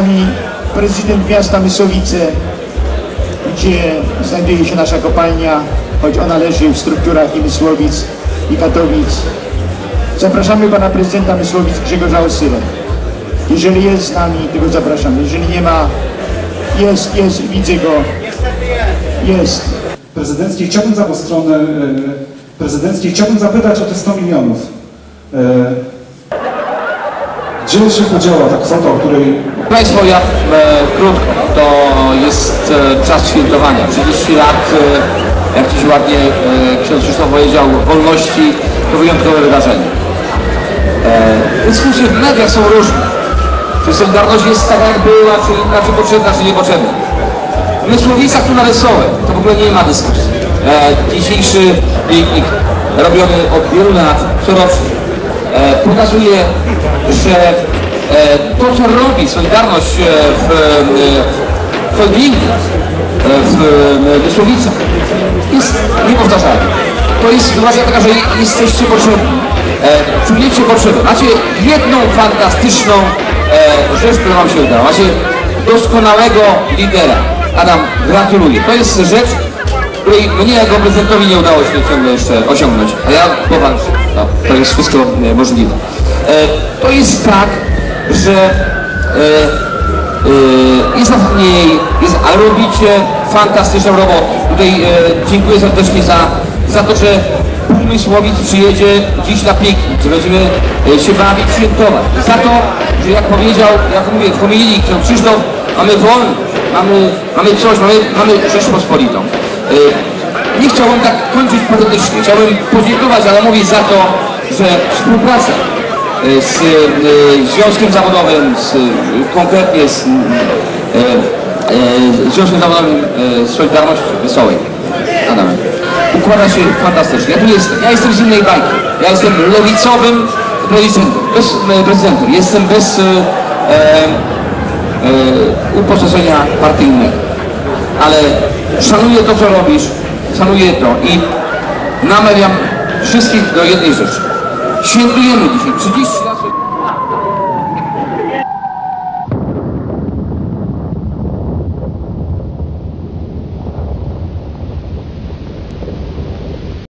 nami prezydent miasta Mysłowice, gdzie znajduje się nasza kopalnia, choć ona leży w strukturach i Mysłowic, i Katowic. Zapraszamy pana prezydenta Mysłowic Grzegorza Osyrę. Jeżeli jest z nami, to go zapraszamy. Jeżeli nie ma, jest, jest, widzę go. Jest. prezydenckiej. Chciałbym za stronę e, prezydenckiej. Chciałbym zapytać o te 100 milionów. E, Gdzie się podziała ta kwota, o której Państwo, ja e, krótko, to jest e, czas świętowania. 30 lat, e, jak Ci ładnie e, ksiądz Krzysztof powiedział, wolności to wyjątkowe wydarzenie. E, dyskusje w mediach są różne. Czy Solidarność jest taka jak była, czy inna, czy potrzebna, czy niepotrzebna. W Mysłowicach tu na Wesołe to w ogóle nie ma dyskusji. E, dzisiejszy piknik robiony od wielu lat, corocznie, pokazuje, że e, to, co robi Solidarność e, w, e, w Holdingu, e, w e, Mysłowicach, jest niepowtarzalne. To jest sytuacja taka, że jesteście potrzebni. E, czujecie potrzebę. Macie jedną fantastyczną e, rzecz, która Wam się udała. Macie doskonałego lidera. Adam, gratuluję. To jest rzecz, której mnie jako prezydentowi nie udało się ciągle jeszcze osiągnąć. A ja powalczę. No, to jest wszystko e, możliwe. E, to jest tak, że e, e, jest mniej, jest, ale robicie fantastyczną robotę. Tutaj e, dziękuję serdecznie za, za to, że Półmysłowic przyjedzie dziś na piknik, że będziemy e, się bawić, świętować. Za to, że jak powiedział, jak mówię, w homilii ksiądz Krzysztof, mamy wolność, mamy, mamy coś, mamy, mamy Rzeczpospolitą. Nie chciałbym tak kończyć patetycznie, chciałbym podziękować Adamowi za to, że współpraca e, z e, Związkiem Zawodowym, z, e, konkretnie z Związkiem Zawodowym Solidarności Wesołej. Adamem. Układa się fantastycznie. Ja tu jestem, ja jestem z innej bajki. Ja jestem lewicowym prezydentem. Bez, prezydentem. Jestem bez e, e, uposażenia partyjnego. Ale szanuję to, co robisz, szanuję to i namawiam wszystkich do jednej rzeczy. Świętujemy dzisiaj 30 lat.